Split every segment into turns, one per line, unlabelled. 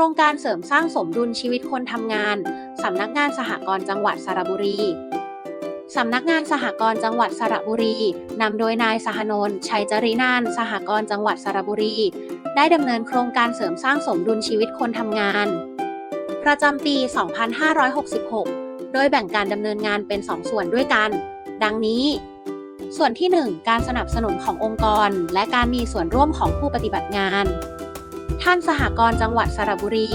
ครงการเสริมสร้างสมดุลชีวิตคนทำงาน สำนักงานสหกรณ์จังหวัดสระบุรี สำนักงานสหกรณ์จังหวัดสระบุรี นำโดยนายสหนนท์ชัยจรินาน สหกรณ์จังหวัดสระบุรี ได้ดำเนินโครงการเสริมสร้างสมดุลชีวิตคนทำงาน ประจำปี 2566 โดยแบ่งการดำเนินงานเป็น 2 ส่วนด้วยกัน ดังนี้ ส่วนที่ 1 การสนับสนุนขององค์กร และการมีส่วนร่วมของผู้ปฏิบัติงาน ท่านสหกรณ์จังหวัดสระบุรี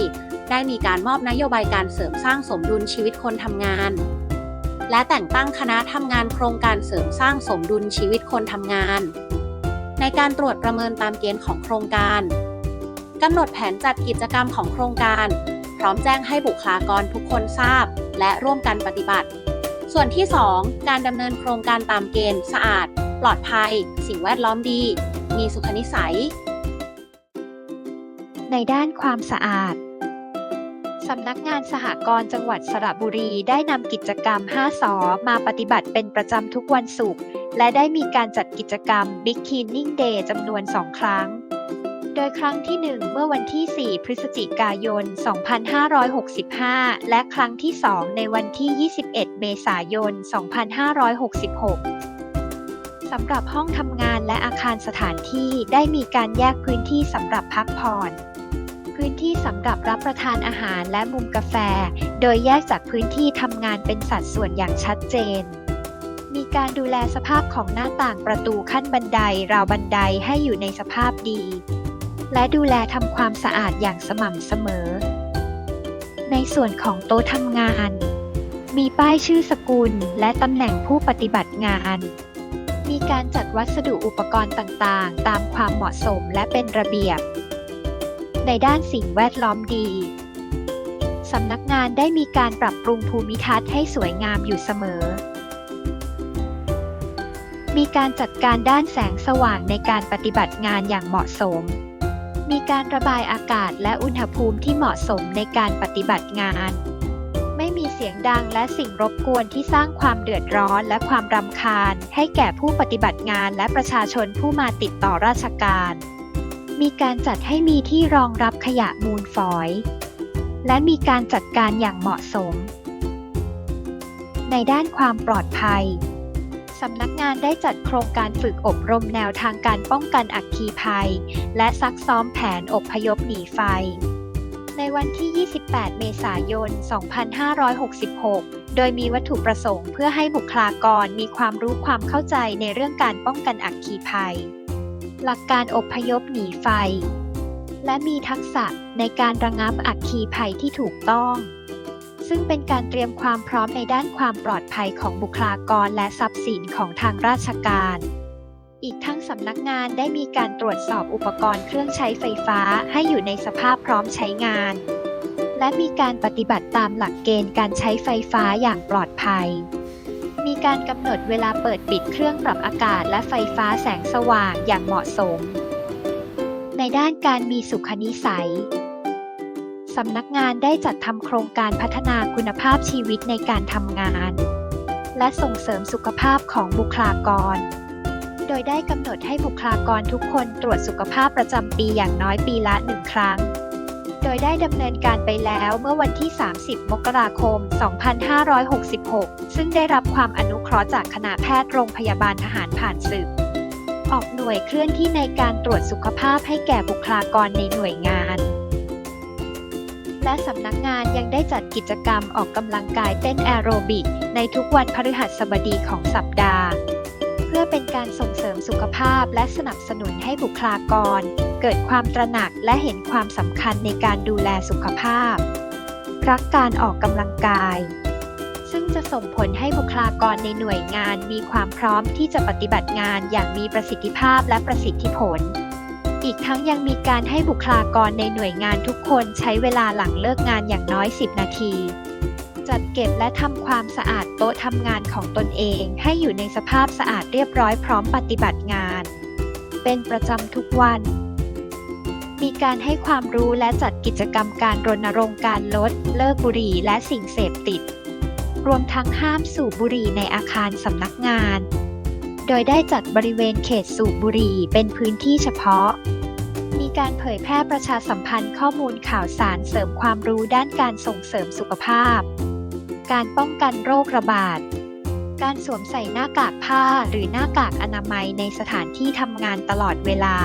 ได้มีการมอบนโยบายการเสริมสร้างสมดุลชีวิตคนทำงาน และแต่งตั้งคณะทำงานโครงการเสริมสร้างสมดุลชีวิตคนทำงาน ในการตรวจประเมินตามเกณฑ์ของโครงการกำหนดแผนจัดกิจกรรมของโครงการ พร้อมแจ้งให้บุคลากรทุกคนทราบ และร่วมกันปฏิบัติ ส่วนที่ 2 การดำเนินโครงการตามเกณฑ์ สะอาด ปลอดภัย สิ่งแวดล้อมดี มีสุขนิสัย
ในด้านความสะอาด สำนักงานสหกรณ์จังหวัดสระบุรีได้นำกิจกรรม 5 สอมาปฏิบัติเป็นประจำทุกวันศุกร์ และได้มีการจัดกิจกรรม Big Cleaning Day จำนวน 2 ครั้ง โดยครั้งที่ 1 เมื่อวันที่ 4 พฤศจิกายน 2565 และครั้งที่ 2 ในวันที่ 21 เมษายน 2566สำหรับห้องทำงานและอาคารสถานที่ได้มีการแยกพื้นที่สำหรับพักผ่อน สำหรับรับประทานอาหารและมุมกาแฟ โดยแยกจากพื้นที่ทำงานเป็นสัดส่วนอย่างชัดเจน มีการดูแลสภาพของหน้าต่างประตูขั้นบันไดราวบันไดให้อยู่ในสภาพดี และดูแลทำความสะอาดอย่างสม่ำเสมอ ในส่วนของโต๊ะทำงาน มีป้ายชื่อสกุลและตำแหน่งผู้ปฏิบัติงานมีการจัดวัสดุอุปกรณ์ต่างๆ ตามความเหมาะสมและเป็นระเบียบ ในด้านสิ่งแวดล้อมดี สำนักงานได้มีการปรับปรุงภูมิทัศน์ให้สวยงามอยู่เสมอ มีการจัดการด้านแสงสว่างในการปฏิบัติงานอย่างเหมาะสม มีการระบายอากาศและอุณหภูมิที่เหมาะสมในการปฏิบัติงาน ไม่มีเสียงดังและสิ่งรบกวนที่สร้างความเดือดร้อนและความรำคาญ ให้แก่ผู้ปฏิบัติงานและประชาชนผู้มาติดต่อราชการ มีการจัดให้มีที่รองรับขยะมูลฝอย และมีการจัดการอย่างเหมาะสม ในด้านความปลอดภัย สำนักงานได้จัดโครงการฝึกอบรมแนวทางการป้องกันอัคคีภัย และซักซ้อมแผนอบพยพหนีไฟ ในวันที่ 28 เมษายน 2566โดยมีวัตถุประสงค์เพื่อให้บุคลากรมีความรู้ความเข้าใจในเรื่องการป้องกันอัคคีภัย หลักการอพยพหนีไฟ และมีทักษะในการระงับอัคคีภัยที่ถูกต้อง ซึ่งเป็นการเตรียมความพร้อมในด้านความปลอดภัยของบุคลากรและทรัพย์สินของทางราชการ อีกทั้งสำนักงานได้มีการตรวจสอบอุปกรณ์เครื่องใช้ไฟฟ้าให้อยู่ในสภาพพร้อมใช้งาน และมีการปฏิบัติตามหลักเกณฑ์การใช้ไฟฟ้าอย่างปลอดภัย มีการกำหนดเวลาเปิดปิดเครื่องปรับอากาศและไฟฟ้าแสงสว่างอย่างเหมาะสม ในด้านการมีสุขนิสัยสำนักงานได้จัดทำโครงการพัฒนาคุณภาพชีวิตในการทำงาน และส่งเสริมสุขภาพของบุคลากร โดยได้กำหนดให้บุคลากรทุกคนตรวจสุขภาพประจำปีอย่างน้อยปีละหนึ่งครั้ง โดยได้ดำเนินการไปแล้วเมื่อวันที่ 30 มกราคม 2566 ซึ่งได้รับความอนุเคราะห์จากคณะแพทย์โรงพยาบาลทหารผ่านศึก ออกหน่วยเคลื่อนที่ในการตรวจสุขภาพให้แก่บุคลากรในหน่วยงาน และสำนักงานยังได้จัดกิจกรรมออกกำลังกายเต้นแอโรบิกในทุกวันพฤหัสบดีของสัปดาห์ อเป็นการส่งเสริมสุขภาพและสนับสนุนให้บุคลากร เกิดความตระหนักและเห็นความสำคัญในการดูแลสุขภาพ รักการออกกำลังกาย ซึ่งจะส่งผลให้บุคลากรในหน่วยงานมีความพร้อมที่จะปฏิบัติงานอย่างมีประสิทธิภาพและประสิทธิผล อีกทั้งยังมีการให้บุคลากรในหน่วยงานทุกคนใช้เวลาหลังเลิกงานอย่างน้อย 10 นาที จัดเก็บและทำความสะอาดโต๊ะทำงานของตนเอง ให้อยู่ในสภาพสะอาดเรียบร้อยพร้อมปฏิบัติงาน เป็นประจำทุกวัน มีการให้ความรู้และจัดกิจกรรมการรณรงค์การลด เลิกบุหรี่และสิ่งเสพติด รวมทั้งห้ามสูบบุหรี่ในอาคารสำนักงาน โดยได้จัดบริเวณเขตสูบบุหรี่เป็นพื้นที่เฉพาะมีการเผยแพร่ประชาสัมพันธ์ข้อมูลข่าวสารเสริมความรู้ด้านการส่งเสริมสุขภาพ การป้องกันโรคระบาด การสวมใส่หน้ากากผ้าหรือหน้ากากอนามัยในสถานที่ทำงานตลอดเวลา